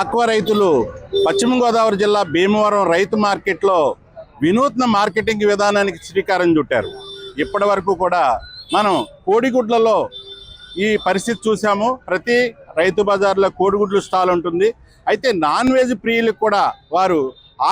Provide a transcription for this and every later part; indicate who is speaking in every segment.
Speaker 1: Aqua రైతులు పశ్చిమ గోదావరి జిల్లా భీమవరం రైతు మార్కెట్లో వినూత్న మార్కెటింగ్ విధానానికి శ్రీకారం చుట్టారు. ఇప్పటి వరకు కూడా మనం కోడిగుడ్లలో ఈ పరిస్థితి చూసాము. ప్రతి రైతు బజార్లో కోడిగుడ్లు స్టాల్ ఉంటుంది. అయితే నాన్ వెజ్ ప్రియులకు కూడా వారు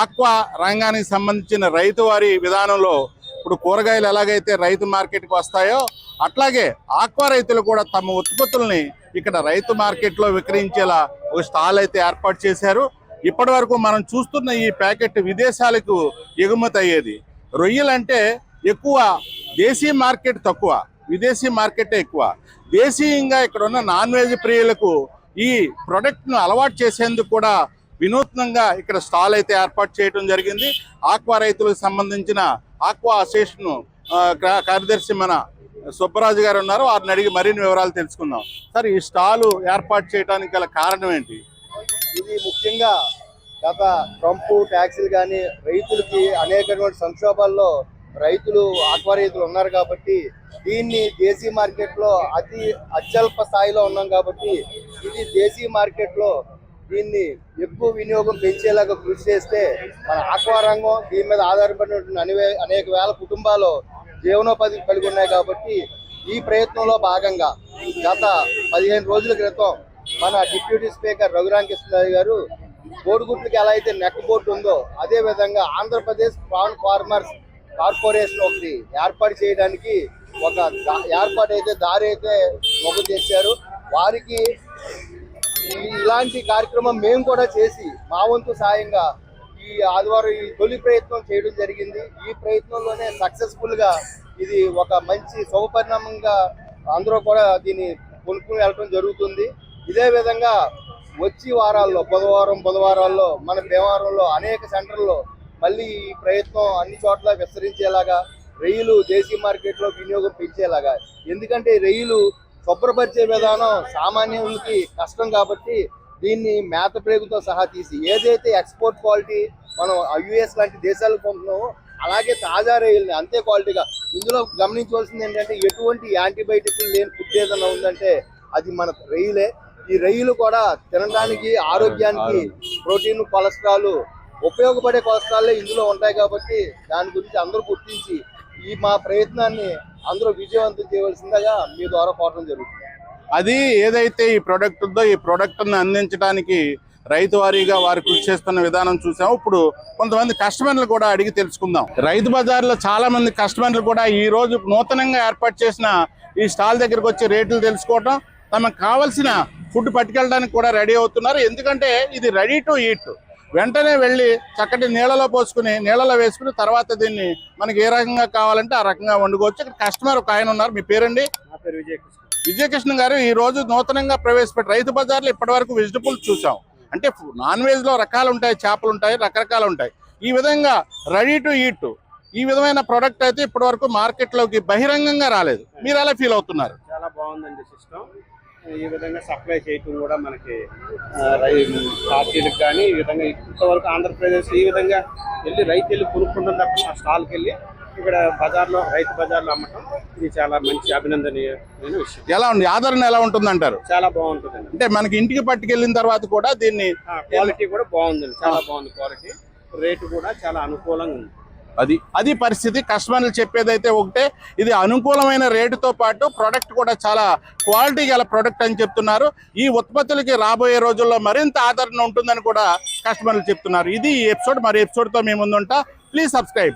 Speaker 1: ఆక్వా రంగానికి సంబంధించిన రైతు వారి విధానంలో ఇప్పుడు కూరగాయలు ఎలాగైతే రైతు మార్కెట్కి వస్తాయో అట్లాగే ఆక్వా రైతులు కూడా తమ ఉత్పత్తుల్ని ఇక్కడ రైతు మార్కెట్లో విక్రయించేలా ఒక స్టాల్ అయితే ఏర్పాటు చేశారు. ఇప్పటి వరకు మనం చూస్తున్న ఈ ప్యాకెట్ విదేశాలకు ఎగుమతి అయ్యేది. రొయ్యలంటే ఎక్కువ దేశీ మార్కెట్ తక్కువ విదేశీ మార్కెట్ ఎక్కువ. దేశీయంగా ఇక్కడ ఉన్న నాన్ వెజ్ ప్రియులకు ఈ ప్రొడక్ట్ను అలవాటు చేసేందుకు కూడా వినూత్నంగా ఇక్కడ స్టాల్ అయితే ఏర్పాటు చేయడం జరిగింది. ఆక్వా రైతులకు సంబంధించిన ఆక్వా అసోసియేషన్ కార్యదర్శి మన సుబ్బరాజు గారు ఉన్నారు. వారిని అడిగి మరిన్ని వివరాలు తెలుసుకుందాం. సార్ ఈ స్టాలు ఏర్పాటు చేయడానికి గల కారణం ఏంటి?
Speaker 2: ఇది ముఖ్యంగా గత ట్రంప్ ట్యాక్సీలు కానీ రైతులకి అనేకటువంటి సంక్షోభాల్లో రైతులు ఆక్వా ఉన్నారు కాబట్టి దీన్ని దేశీ మార్కెట్లో అతి అత్యల్ప స్థాయిలో ఉన్నాం కాబట్టి ఇది దేశీ మార్కెట్లో దీన్ని ఎక్కువ వినియోగం పెంచేలాగా కృషి చేస్తే మన ఆక్వా రంగం దీని మీద ఆధారపడినటువంటి అనేక వేల కుటుంబాలు జీవనోపాధి కలిగి ఉన్నాయి కాబట్టి ఈ ప్రయత్నంలో భాగంగా గత పదిహేను రోజుల క్రితం మన డిప్యూటీ స్పీకర్ రఘురామకృష్ణరాజు గారు కోడిగుడ్లకి ఎలా అయితే నెక్ బోర్డు ఉందో అదే విధంగా ఆంధ్రప్రదేశ్ ప్రాన్ ఫార్మర్స్ కార్పొరేషన్ ఒకటి ఏర్పాటు చేయడానికి ఒక ఏర్పాటు అయితే దారి అయితే మొగ్గు చేశారు వారికి ఇలాంటి కార్యక్రమం మేము కూడా చేసి మా వంతు సాయంగా ఈ ఆదివారం ఈ తొలి ప్రయత్నం చేయడం జరిగింది. ఈ ప్రయత్నంలోనే సక్సెస్ఫుల్గా ఇది ఒక మంచి శుభపరిణామంగా అందరూ కూడా దీన్ని కొనుక్కుని వెళ్ళడం జరుగుతుంది. ఇదే విధంగా వచ్చి వారాల్లో బుధవారం బుధవారాల్లో మన భీమవరంలో అనేక సెంటర్లో మళ్ళీ ఈ ప్రయత్నం అన్ని చోట్ల విస్తరించేలాగా రొయ్యలు దేశీ మార్కెట్లో వినియోగం పెంచేలాగా. ఎందుకంటే ఈ రొయ్యలు శుభ్రపరిచే విధానం సామాన్యులకి కష్టం కాబట్టి దీన్ని మేత ప్రేగుతో సహా తీసి ఏదైతే ఎక్స్పోర్ట్ క్వాలిటీ మనం యుఎస్ లాంటి దేశాలకు పంపుతున్నామో అలాగే తాజా రొయ్యల్ని అంతే క్వాలిటీగా. ఇందులో గమనించవలసింది ఏంటంటే ఎటువంటి యాంటీబయాటిక్లు లేని ఫుడ్ ఏదైనా ఉందంటే అది మన రొయ్యలే ఈ రొయ్యలు కూడా తినడానికి ఆరోగ్యానికి ప్రోటీన్ కొలెస్ట్రాల్ ఉపయోగపడే కొలెస్ట్రాల్ ఇందులో ఉంటాయి కాబట్టి దాని గురించి అందరూ గుర్తించి ఈ మా ప్రయత్నాన్ని అందరూ విజయవంతం చేయవలసిందిగా మీ ద్వారా కోరడం జరుగుతుంది.
Speaker 1: అది ఏదైతే ఈ ప్రోడక్ట్ ఉందో ఈ ప్రోడక్ట్ని అందించడానికి రైతు వారీగా వారు కృషి చేస్తున్న విధానం చూసాము. ఇప్పుడు కొంతమంది కస్టమర్లు కూడా అడిగి తెలుసుకుందాం. రైతు బజార్లో చాలా మంది కస్టమర్లు కూడా ఈ రోజు నూతనంగా ఏర్పాటు చేసిన ఈ స్టాల్ దగ్గరకు వచ్చి రేట్లు తెలుసుకోవటం తమకు కావలసిన ఫుడ్ పట్టుకెళ్ళడానికి కూడా రెడీ అవుతున్నారు. ఎందుకంటే ఇది రెడీ టు ఈట్. వెంటనే వెళ్ళి చక్కటి నీళ్ళలో పోసుకుని నీళ్ళలో వేసుకుని తర్వాత దీన్ని మనకి ఏ రకంగా కావాలంటే ఆ రకంగా వండుకోవచ్చు. ఇక్కడ కస్టమర్ ఒక ఆయన ఉన్నారు. మీ పేరండి?
Speaker 2: నా పేరు విజయకృష్ణ.
Speaker 1: విజయకృష్ణ గారు ఈ రోజు నూతనంగా ప్రవేశపెట్టి రైతు బజార్లో ఇప్పటి వరకు వెజిటబుల్స్ చూసాం అంటే నాన్ వెజ్లో రకాలు ఉంటాయి చేపలు ఉంటాయి రకరకాలు ఉంటాయి. ఈ విధంగా రెడీ టు ఈట్. ఈ విధమైన ప్రోడక్ట్ అయితే ఇప్పటి వరకు మార్కెట్లోకి బహిరంగంగా రాలేదు. మీరు అలా ఫీల్ అవుతున్నారు?
Speaker 3: చాలా బాగుందండి సిస్టమ్ ఈ విధంగా సప్లై చేయటం కూడా మనకి పార్టీలకు కానీ ఈ విధంగా ఇంతవరకు ఆంధ్రప్రదేశ్ ఈ విధంగా వెళ్ళి రైతు వెళ్ళి కొనుక్కుంటాం తప్ప స్టాల్కి వెళ్ళి ఇక్కడ బజార్లో రైతు బజార్లో అమ్మటం ఇది చాలా మంచి అభినందనీయమైన విషయం.
Speaker 1: ఎలా ఉంది? ఆదరణ ఎలా ఉంటుంది అంటారు
Speaker 3: చాలా బాగుంటుందండి.
Speaker 1: అంటే మనకి ఇంటికి పట్టుకెళ్ళిన తర్వాత కూడా దీన్ని
Speaker 3: క్వాలిటీ కూడా బాగుందండి చాలా బాగుంది క్వాలిటీ రేటు కూడా చాలా అనుకూలంగా ఉంది.
Speaker 1: అది అది పరిస్థితి. కస్టమర్లు చెప్పేదైతే ఒకటే ఇది అనుకూలమైన రేటుతో పాటు ప్రొడక్ట్ కూడా చాలా క్వాలిటీ గల ప్రొడక్ట్ అని చెప్తున్నారు. ఈ ఉత్పత్తులకి రాబోయే రోజుల్లో మరింత ఆదరణ ఉంటుందని కూడా కస్టమర్లు చెప్తున్నారు. ఇది ఈ ఎపిసోడ్ మరి ఎపిసోడ్తో మేము ముందుంటా. Please subscribe